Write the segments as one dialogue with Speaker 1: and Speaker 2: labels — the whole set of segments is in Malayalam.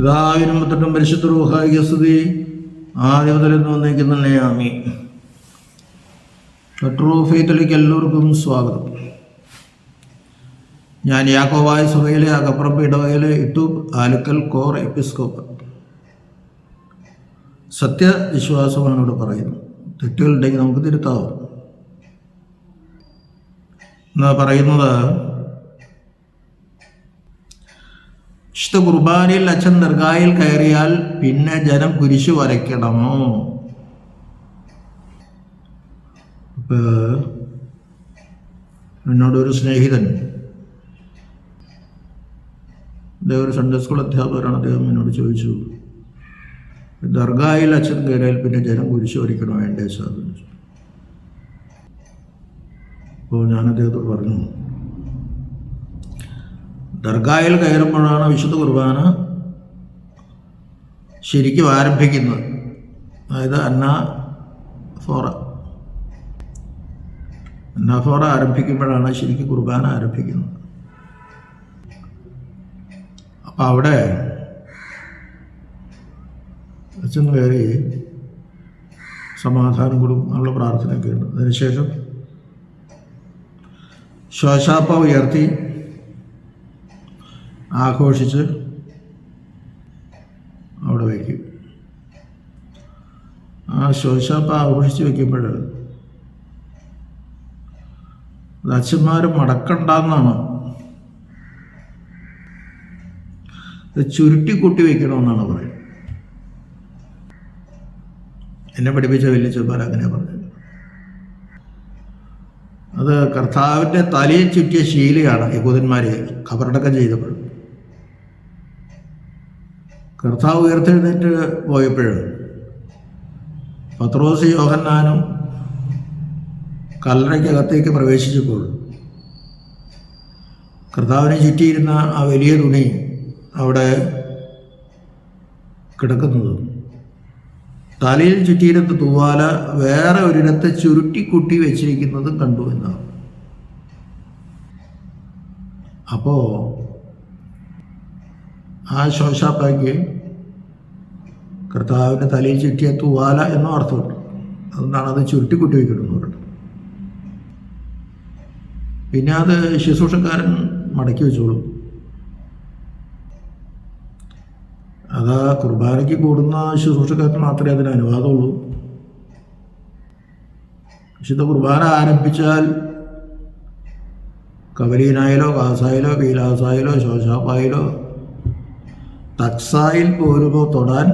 Speaker 1: പിതാവിനും പുത്രനും പരിശുദ്ധ റൂഹായിക സ്തുതി ആദ്യം മുതൽ ഇന്ന് വന്നേക്കുന്നല്ലേ ആമി പെട്രോ എല്ലാവർക്കും സ്വാഗതം. ഞാൻ യാക്കോവായ സഭയിലെ അകപ്പുറം ഇടവകയിലെ ഇട്ടൂബ് ആലുക്കൽ കോർ എപ്പിസ്കോപ്പ്. സത്യവിശ്വാസമാണ് ഇവിടെ പറയുന്നത് തെറ്റുകളുണ്ടെങ്കിൽ നമുക്ക് തിരുത്താവും. എന്നാ പറയുന്നത് വിശുദ്ധ കുർബാനയിൽ അച്ഛൻ ദർഗായിൽ കയറിയാൽ പിന്നെ ജനം കുരിശു വരയ്ക്കണമോ എന്നോടൊരു സ്നേഹിതൻ അദ്ദേഹം ഒരു സൺഡേ സ്കൂൾ അധ്യാപകരാണ് അദ്ദേഹം എന്നോട് ചോദിച്ചു ദർഗായിൽ അച്ഛൻ കയറിയാൽ പിന്നെ ജനം കുരിശു വരയ്ക്കണോ? വേണ്ടേ സാധിച്ചു അപ്പോൾ ഞാൻ അദ്ദേഹത്തോട് പറഞ്ഞു ദർഗായിൽ കയറുമ്പോഴാണ് വിശുദ്ധ കുർബാന ശരിക്കും ആരംഭിക്കുന്നത്. അതായത് അന്ന ഫോറ. അന്ന ഫോറ ആരംഭിക്കുമ്പോഴാണ് ശരിക്കും കുർബാന ആരംഭിക്കുന്നത്. അപ്പം അവിടെ അച്ഛന് കയറി സമാധാനം കൊടുക്കും ഉള്ള പ്രാർത്ഥനയൊക്കെ ഉണ്ട് അതിനുശേഷം ശ്വാസാപ്പ ഉയർത്തി. ആഘോഷിച്ച് അവിടെ വയ്ക്കും. ആ ശോശാപ്പ ആഘോഷിച്ച് വയ്ക്കുമ്പോൾ അത് അച്ഛന്മാർ മടക്കണ്ടെന്നാണ്. ഇത് ചുരുട്ടിക്കൂട്ടി വയ്ക്കണമെന്നാണ് പറയുന്നത്. എന്നെ പഠിപ്പിച്ച വലിയ വലിയച്ചന്മാർ അങ്ങനെ പറഞ്ഞത്. അത് കർത്താവിന്റെ തലയിൽ ചുറ്റിയ ശീലയാണ് യഹൂദന്മാരെ കബറടക്കം ചെയ്തപ്പോൾ. കർത്താവ് ഉയർത്തെഴുന്നേറ്റ് പോയപ്പോൾ പത്രോസ് യോഹന്നാനും കല്ലറയ്ക്കകത്തേക്ക് പ്രവേശിച്ചപ്പോൾ കർത്താവിനെ ചുറ്റിയിരുന്ന ആ വലിയ തുണി അവിടെ കിടക്കുന്നത്. തലയിൽ ചുറ്റിയിരുന്ന തൂവാല വേറെ ഒരിടത്ത് ചുരുട്ടിക്കുട്ടി വെച്ചിരിക്കുന്നതും കണ്ടു എന്നാണ്. അപ്പോൾ ആ ശോശാപ്പായ്ക്ക് കർത്താവിന്റെ തലയിൽ ചുറ്റിയ തൂവാല എന്നോ അർത്ഥമുണ്ട്. അതുകൊണ്ടാണ് അത് ചുരുട്ടിക്കുട്ടി വയ്ക്കണമെന്ന് പറഞ്ഞത് പിന്നെ അത് ശുശ്രൂഷക്കാരൻ മടക്കി വെച്ചോളും. അതാ കുർബാനയ്ക്ക് കൂടുന്ന ശുശ്രൂഷക്കാർക്ക് മാത്രമേ അതിന് അനുവാദമുള്ളൂ. വിശുദ്ധ കുർബാന ആരംഭിച്ചാൽ കവലീനായാലോ കാസായാലോ വീലാസായാലോ ശോശാപ്പായാലോ തക്സായിൽ പോരുമോ തൊടാൻ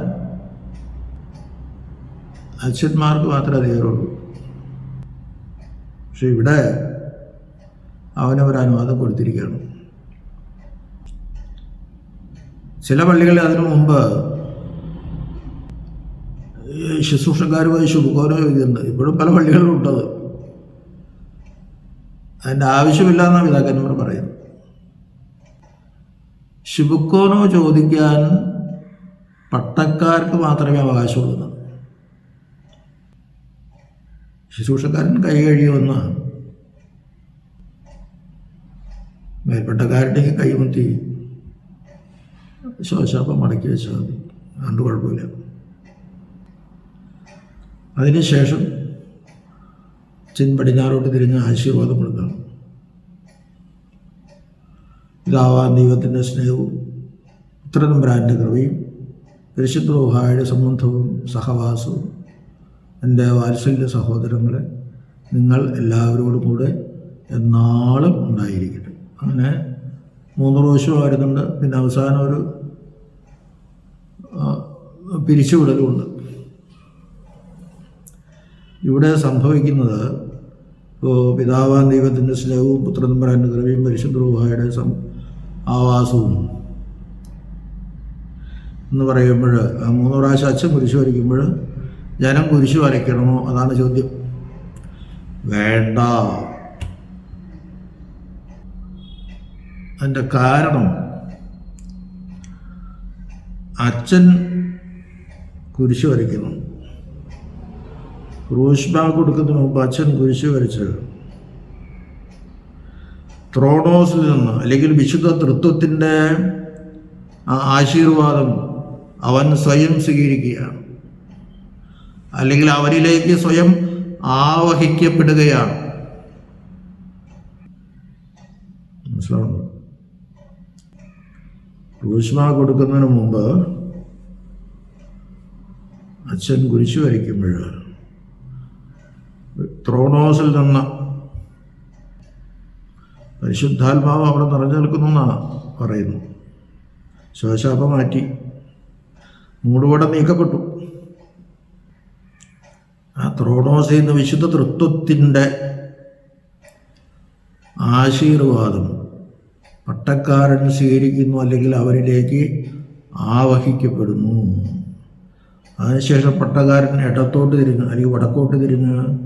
Speaker 1: അച്ഛന്മാർക്ക് മാത്രമേ അധികാരമുള്ളൂ. പക്ഷെ ഇവിടെ അവനൊരു അനുവാദം കൊടുത്തിരിക്കുകയാണ്. ചില പള്ളികളിൽ അതിനു മുമ്പ് ശുശ്രൂഷക്കാരുമായി ശുഭകോരോ ഇതുണ്ട് ഇപ്പോഴും പല പള്ളികളിലും ഉണ്ടത് അതിന്റെ ആവശ്യമില്ല എന്നാണ് പിതാക്കന്മാർ പറയുന്നത്. ശുഭക്കോനോ ചോദിക്കാൻ പട്ടക്കാർക്ക് മാത്രമേ അവകാശമുള്ളൂ. ശുശ്രൂഷക്കാരൻ കൈ കഴിയുമെന്ന് മേൽപ്പെട്ടക്കാരുടെ കൈമുത്തി ശോശാപ്പം മടക്കി വെച്ചാൽ മതി. അതുകൊണ്ട് കുഴപ്പമില്ല. അതിനുശേഷം ചിൻ പടിഞ്ഞാറോട്ട് തിരിഞ്ഞ് ആശീർവാദം കൊടുക്കണം. പിതാവാൻ ദൈവത്തിന്റെ സ്നേഹവും ഉത്തരതമ്പരാന്റെ കൃപയും പരിശുദ്ധോഹായുടെ സംബന്ധവും സഹവാസവും എന്റെ വാത്സല്യ സഹോദരങ്ങളെ നിങ്ങൾ എല്ലാവരോടും കൂടെ എന്നാളും ഉണ്ടായിരിക്കട്ടെ. അങ്ങനെ മൂന്ന് പ്രാവശ്യം ആയിരുന്നുണ്ട്. പിന്നെ അവസാനം ഒരു പിരിച്ചുവിടലുമുണ്ട്. ഇവിടെ സംഭവിക്കുന്നത് ഇപ്പോൾ പിതാവാൻ ദൈവത്തിന്റെ സ്നേഹവും പുത്രനമ്പരാന്റെ കൃപയും പരിശുദ്ധ സം ആവാസവും. എന്ന് പറയുമ്പോൾ മൂന്ന് പ്രാവശ്യം അച്ഛൻ കുരിശു വരയ്ക്കുമ്പോൾ ജനം കുരിശു വരയ്ക്കണമോ? അതാണ് ചോദ്യം. വേണ്ട. അതിന്റെ കാരണം അച്ഛൻ കുരിശു വരയ്ക്കുന്നു. റൂഷ്ബാഗ് ബാഗ് കൊടുക്കുന്നതിന് മുമ്പ് അച്ഛൻ കുരിശു വരച്ച് ത്രോണോസിൽ നിന്ന് അല്ലെങ്കിൽ വിശുദ്ധ തൃത്വത്തിന്റെ ആശീർവാദം അവൻ സ്വയം സ്വീകരിക്കുകയാണ്. അല്ലെങ്കിൽ അവരിലേക്ക് സ്വയം ആവഹിക്കപ്പെടുകയാണ്. മനസ്സിലാവുന്നു? റൂഷ്മ കൊടുക്കുന്നതിന് മുമ്പ് അച്ഛൻ കുരിശു വരയ്ക്കുമ്പോൾ ത്രോണോസിൽ നിന്ന് പരിശുദ്ധാത്മാവ് അവിടെ നിറഞ്ഞു നിൽക്കുന്നു എന്നാണ് പറയുന്നു. ശ്വാസാപം മാറ്റി. മൂടുപടം നീക്കപ്പെട്ടു. ആ ത്രോണോസ് എന്ന വിശുദ്ധ തൃത്വത്തിന്റെ ആശീർവാദം പട്ടക്കാരൻ സ്വീകരിക്കുന്നു അല്ലെങ്കിൽ അവരിലേക്ക് ആവഹിക്കപ്പെടുന്നു. അതിനുശേഷം പട്ടക്കാരൻ ഇടത്തോട്ട് തിരിഞ്ഞ് അല്ലെങ്കിൽ വടക്കോട്ട് തിരിഞ്ഞ്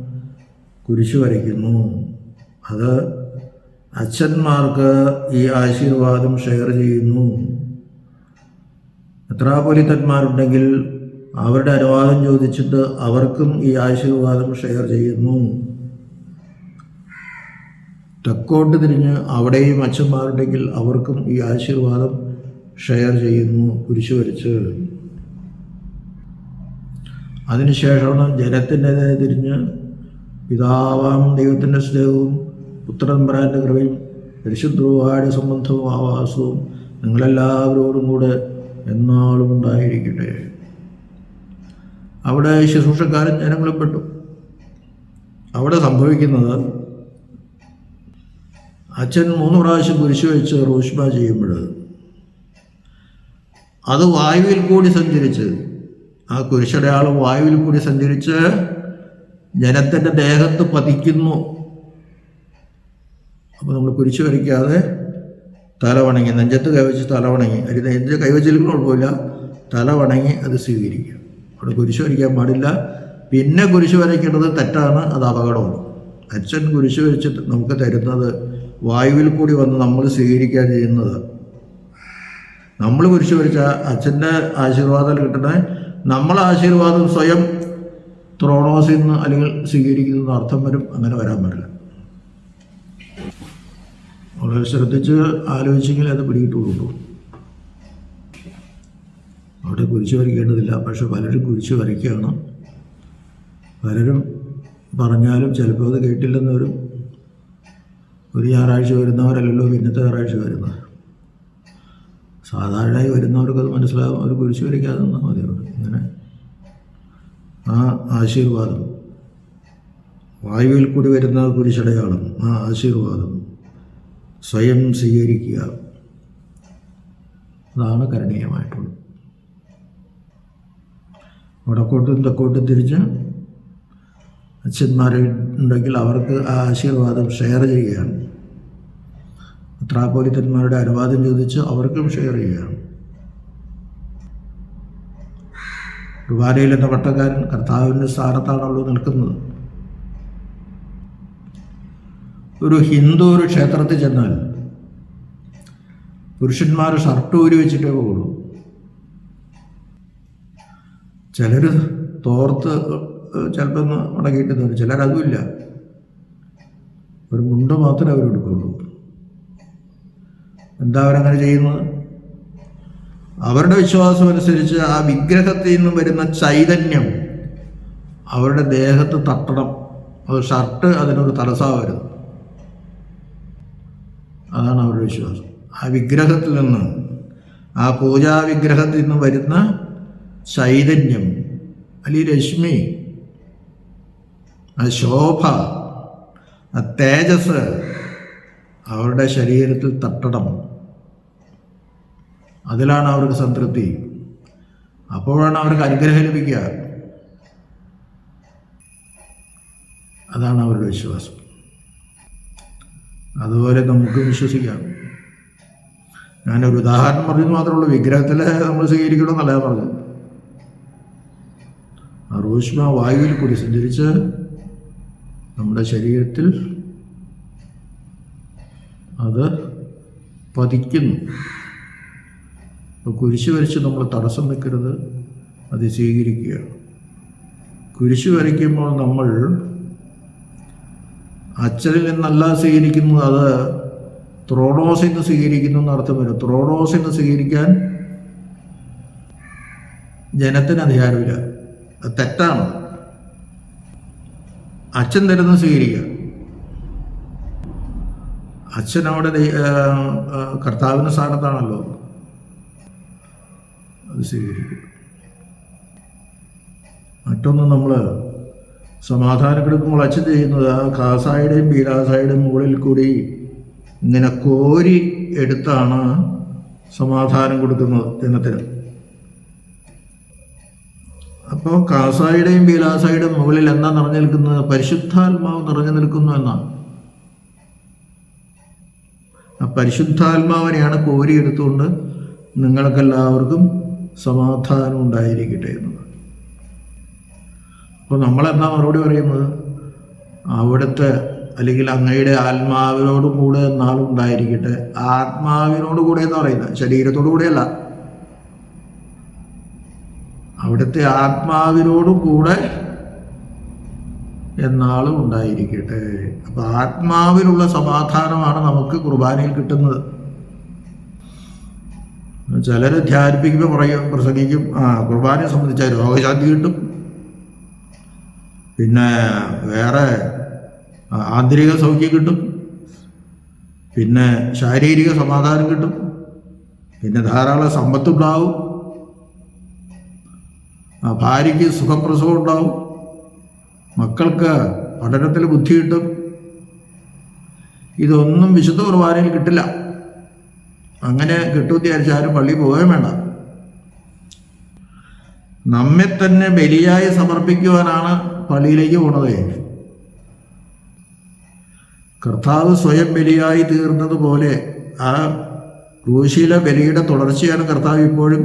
Speaker 1: കുരിശു വരയ്ക്കുന്നു. അത് അച്ഛന്മാർക്ക് ഈ ആശീർവാദം ഷെയർ ചെയ്യുന്നു. എത്രാപൊലിത്തന്മാരുണ്ടെങ്കിൽ അവരുടെ അനുവാദം ചോദിച്ചിട്ട് അവർക്കും ഈ ആശീർവാദം ഷെയർ ചെയ്യുന്നു. തെക്കോട്ട് തിരിഞ്ഞ് അവിടെയും അച്ഛന്മാരുണ്ടെങ്കിൽ അവർക്കും ഈ ആശീർവാദം ഷെയർ ചെയ്യുന്നു കുരിശു വരച്ച്. അതിനുശേഷമാണ് ജനത്തിന്റെതായ തിരിഞ്ഞ് പിതാവാം ദൈവത്തിന്റെ സ്നേഹവും പുത്രൻ പരാന്റെ കൃപയും പരിശുദ്ധ്രുവായുടെ സംബന്ധവും ആവാസവും നിങ്ങളെല്ലാവരോടും കൂടെ എന്നാളും ഉണ്ടായിരിക്കട്ടെ. അവിടെ ശുശ്രൂഷക്കാരൻ ജനങ്ങളും പെട്ടു അവിടെ സംഭവിക്കുന്നത് അച്ഛൻ മൂന്ന് പ്രാവശ്യം കുരിശു വെച്ച് റോഷ്മ ചെയ്യുമ്പോൾ അത് വായുവിൽ കൂടി സഞ്ചരിച്ച് ആ കുരിശടയാളം വായുവിൽ കൂടി സഞ്ചരിച്ച് ജനത്തിന്റെ ദേഹത്ത് പതിക്കുന്നു. അപ്പോൾ നമ്മൾ കുരിശു വരയ്ക്കാതെ തല വണങ്ങി നെഞ്ചത്ത് കൈവച്ച് തല വണങ്ങി. അരി നെഞ്ച് കൈവച്ചിലും കുഴപ്പമില്ല തല വണങ്ങി അത് സ്വീകരിക്കുക. അവിടെ കുരിശു വരയ്ക്കാൻ പാടില്ല. പിന്നെ കുരിശു വരയ്ക്കേണ്ടത് തെറ്റാണ് അത് അപകടമാണ്. അച്ഛൻ കുരിശു വരച്ചിട്ട് നമുക്ക് തരുന്നത് വായുവിൽ കൂടി വന്ന് നമ്മൾ സ്വീകരിക്കാൻ ചെയ്യുന്നത്. നമ്മൾ കുരിശു വരച്ച അച്ഛന്റെ ആശീർവാദം കിട്ടണേ. നമ്മൾ ആശീർവാദം സ്വയം ത്രോണോസിൽ നിന്ന് അല്ലെങ്കിൽ സ്വീകരിക്കുന്ന അർത്ഥം വരും അങ്ങനെ വരാൻ പാടില്ല. വളരെ ശ്രദ്ധിച്ച് ആലോചിച്ചെങ്കിൽ അത് പിടികിട്ടുള്ളൂ അവിടെ കുരിച്ചു വരയ്ക്കേണ്ടതില്ല. പക്ഷെ പലരും കുരിച്ചു വരയ്ക്കുകയാണ്. പലരും പറഞ്ഞാലും ചിലപ്പോൾ അത് കേട്ടില്ലെന്ന് വരും ഒരു ഞായറാഴ്ച വരുന്നവരല്ലല്ലോ പിന്നത്തെ ഞായറാഴ്ച വരുന്നത്. സാധാരണയായി വരുന്നവർക്കത് മനസ്സിലാകും അവർ കുരിച്ചു വരയ്ക്കാതെ നിന്നാൽ മതി അവിടെ ഇങ്ങനെ ആ ആശീർവാദം. വായുവിൽ കൂടി വരുന്ന കുരിശടയാളം ആ ആശീർവാദം. സ്വയം സ്വീകരിക്കുക. അതാണ് കരണീയമായിട്ടുള്ളത്. വടക്കോട്ടും തെക്കോട്ടും തിരിച്ച് അച്ഛന്മാരുണ്ടെങ്കിൽ അവർക്ക് ആ ആശീർവാദം ഷെയർ ചെയ്യുകയാണ്. മെത്രാപോലിത്തന്മാരുടെ അനുവാദം ചോദിച്ച് അവർക്കും ഷെയർ ചെയ്യുകയാണ്. കുർബാനയിൽ എന്ന പട്ടക്കാരൻ കർത്താവിന്റെ സ്ഥാനത്താണല്ലോ നിൽക്കുന്നത്. ഒരു ഹിന്ദു ഒരു ക്ഷേത്രത്തിൽ ചെന്നാൽ പുരുഷന്മാർ ഷർട്ട് ഊരി വെച്ചിട്ടേ പോകുള്ളൂ ചിലർ തോർത്ത് ചിലപ്പോൾ ഒന്ന് ഉണങ്ങിയിട്ട് ചിലർ അതുമില്ല ഒരു മുണ്ട് മാത്രമേ അവരെടുക്കുള്ളൂ എന്താ അവരങ്ങനെ ചെയ്യുന്നത്? അവരുടെ വിശ്വാസം അനുസരിച്ച് ആ വിഗ്രഹത്തിൽ നിന്നും വരുന്ന ചൈതന്യം അവരുടെ ദേഹത്ത് തട്ടണം. അത് ഷർട്ട് അതിനൊരു തടസ്സമാവരുത്. അതാണ് അവരുടെ വിശ്വാസം. ആ വിഗ്രഹത്തിൽ നിന്ന് ആ പൂജാ വിഗ്രഹത്തിൽ നിന്ന് വരുന്ന ചൈതന്യം അല്ലെങ്കിൽ രശ്മി ആ ശോഭ ആ തേജസ് അവരുടെ ശരീരത്തിൽ തട്ടണം. അതിലാണ് അവർക്ക് സംതൃപ്തി. അപ്പോഴാണ് അവർക്ക് അനുഗ്രഹം ലഭിക്കുക. അതാണ് അവരുടെ വിശ്വാസം. അതുപോലെ നമുക്ക് വിശ്വസിക്കാം. ഞാനൊരു ഉദാഹരണം പറഞ്ഞത് മാത്രമുള്ളൂ വിഗ്രഹത്തിൽ നമ്മൾ സ്വീകരിക്കണമെന്നല്ല ഞാൻ പറഞ്ഞത്. ആ വായുവിൽ കൂടി സഞ്ചരിച്ച് നമ്മുടെ ശരീരത്തിൽ അത് പതിക്കുന്നു. കുരിശ് വരച്ച് നമ്മൾ തടസ്സം നിൽക്കരുത്. അത് സ്വീകരിക്കുക. കുരിശ് വരയ്ക്കുമ്പോൾ നമ്മൾ അച്ഛനിൽ നിന്നല്ല സ്വീകരിക്കുന്നത് അത് ത്രോഡോസിൽ നിന്ന് സ്വീകരിക്കുന്നു എന്ന് അർത്ഥം വരും ത്രോഡോസിൽ നിന്ന് സ്വീകരിക്കാൻ ജനത്തിന് അധികാരമില്ല. അത് തെറ്റാണ്. അച്ഛൻ തരുന്ന സ്വീകരിക്കുക. അച്ഛൻ അവിടെ കർത്താവിന്റെ സ്ഥാനത്താണല്ലോ. അത് സ്വീകരിക്കും മറ്റൊന്ന് നമ്മൾ സമാധാനം കിടക്കുമ്പോൾ അച്ഛൻ ചെയ്യുന്നത് ആ കാസായുടെയും ബീരാസായുടെയും മുകളിൽ കൂടി ഇങ്ങനെ കോരി എടുത്താണ് സമാധാനം കൊടുക്കുന്നത് ദിനത്തിന് അപ്പോൾ കാസായുടെയും ബീലാസായുടെയും മുകളിൽ എന്താ നിറഞ്ഞു നിൽക്കുന്നത്? പരിശുദ്ധാത്മാവ് നിറഞ്ഞു നിൽക്കുന്നു എന്നാണ്. ആ പരിശുദ്ധാത്മാവിനെയാണ് കോരിയെടുത്തുകൊണ്ട് നിങ്ങൾക്കെല്ലാവർക്കും സമാധാനം ഉണ്ടായിരിക്കട്ടെ എന്നത് അപ്പോൾ നമ്മളെന്താ മറുപടി പറയുന്നത്? അവിടുത്തെ അല്ലെങ്കിൽ അങ്ങയുടെ ആത്മാവിനോട് കൂടെ എന്നാളും ഉണ്ടായിരിക്കട്ടെ ആത്മാവിനോട് കൂടെ എന്ന് പറയുന്നത് ശരീരത്തോടു കൂടെയല്ല. അവിടുത്തെ ആത്മാവിനോട് കൂടെ എന്നാളും ഉണ്ടായിരിക്കട്ടെ. അപ്പൊ ആത്മാവിലുള്ള സമാധാനമാണ് നമുക്ക് കുർബാനയിൽ കിട്ടുന്നത്. ചിലർ ധ്യാനിപ്പിക്കുമ്പോൾ പറയും പ്രസംഗിക്കും ആ കുർബാനയെ സംബന്ധിച്ച രോഗശാന്തി കിട്ടും. പിന്നെ വേറെ ആന്തരിക സൗഖ്യം കിട്ടും. പിന്നെ ശാരീരിക സമാധാനം കിട്ടും. പിന്നെ ധാരാളം സമ്പത്തുണ്ടാവും ഭാര്യയ്ക്ക് സുഖപ്രസവം ഉണ്ടാവും. മക്കൾക്ക് പഠനത്തിൽ ബുദ്ധി കിട്ടും. ഇതൊന്നും വിശുദ്ധ കുർബാനയിൽ കിട്ടില്ല. അങ്ങനെ കിട്ടുമെന്ന് വിചാരിച്ചാലും പള്ളി പോവുകയും വേണ്ട. നമ്മെ തന്നെ ബലിയായി സമർപ്പിക്കുവാനാണ് പള്ളിയിലേക്ക് പോണത്. കർത്താവ് സ്വയം ബലിയായി തീർന്നതുപോലെ ആ ക്രൂശിയിലെ ബലിയുടെ തുടർച്ചയാണ് കർത്താവ് ഇപ്പോഴും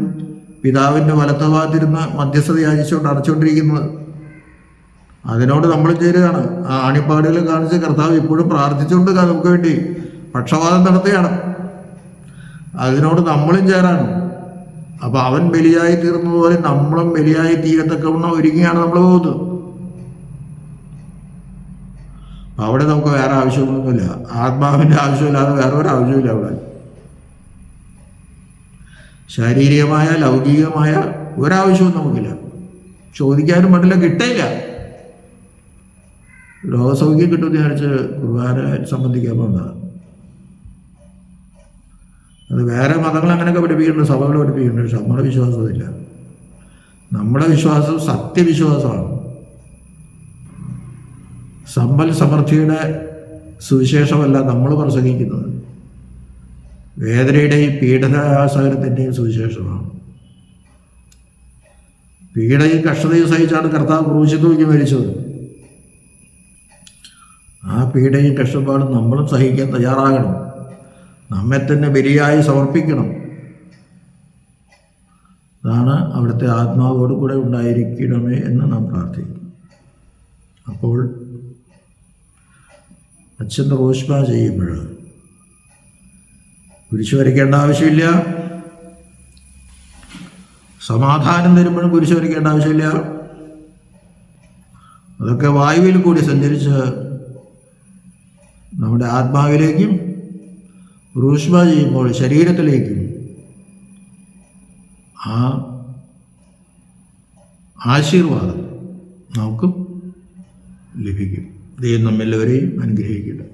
Speaker 1: പിതാവിന്റെ വലത്തഭാഗത്തിരുന്ന് മധ്യസ്ഥത യാചിച്ചുകൊണ്ട് അടച്ചുകൊണ്ടിരിക്കുന്നത്. അതിനോട് നമ്മൾ ചേരുകയാണ്. ആ ആണിപ്പാടുകൾ കാണിച്ച് കർത്താവ് ഇപ്പോഴും പ്രാർത്ഥിച്ചുകൊണ്ട് നമുക്ക് വേണ്ടി പക്ഷപാതം നടത്തുകയാണ്. അതിനോട് നമ്മളും ചേരാണ് അപ്പൊ അവൻ ബലിയായി തീർന്നതുപോലെ നമ്മളും ബലിയായി തീരത്തക്കവണ്ണം ഒരുങ്ങിയാണ് നമ്മൾ പോകുന്നത് അവിടെ നമുക്ക് വേറെ ആവശ്യമൊന്നുമില്ല. ആത്മാവിന്റെ ആവശ്യമില്ലാതെ വേറെ ഒരു ആവശ്യമില്ല അവിടെ. ശാരീരികമായ ലൗകികമായ ഒരാവശ്യവും നമുക്കില്ല. ചോദിക്കാനും പറ്റില്ല കിട്ടില്ല ലോകസൗഖ്യം കിട്ടുമെന്ന് വിചാരിച്ച് കുർബാന സംബന്ധിക്കാൻ പോകുന്നതാണ് അത് വേറെ മതങ്ങൾ അങ്ങനെയൊക്കെ പഠിപ്പിക്കുന്നുണ്ട് സഭകൾ പഠിപ്പിക്കുന്നുണ്ട് പക്ഷെ നമ്മുടെ വിശ്വാസം അതില്ല നമ്മുടെ വിശ്വാസം സത്യവിശ്വാസമാണ്. സമ്പൽ സമൃദ്ധിയുടെ സുവിശേഷമല്ല നമ്മൾ പ്രസംഗിക്കുന്നത്. വേദനയുടെയും പീഡനാസകരത്തിന്റെയും സുവിശേഷമാണ്. പീഡയും കഷ്ടതയും സഹിച്ചാണ് കർത്താവ് ക്രൂശിൽ തൂക്കി മരിച്ചത്. ആ പീഡയും കഷ്ടപ്പാടും നമ്മളും സഹിക്കാൻ തയ്യാറാകണം. നമ്മെ തന്നെ ബലിയായി സമർപ്പിക്കണം. അതാണ് അവിടുത്തെ ആത്മാവോട് കൂടെ ഉണ്ടായിരിക്കണമേ എന്ന് നാം പ്രാർത്ഥിക്കുന്നു. അപ്പോൾ അച്ഛൻ റോഷ്മ ചെയ്യുമ്പോൾ കുരിശ് വരയ്ക്കേണ്ട ആവശ്യമില്ല. സമാധാനം തരുമ്പോഴും കുരിശ് വരയ്ക്കേണ്ട ആവശ്യമില്ല. അതൊക്കെ വായുവിൽ കൂടി സഞ്ചരിച്ച് നമ്മുടെ ആത്മാവിലേക്കും റൂഷ്മ ചെയ്യുമ്പോൾ ശരീരത്തിലേക്കും ആ ആശീർവാദം നമുക്ക് ലഭിക്കും. ദൈവം നമ്മെല്ലാവരെയും അനുഗ്രഹിക്കട്ടെ.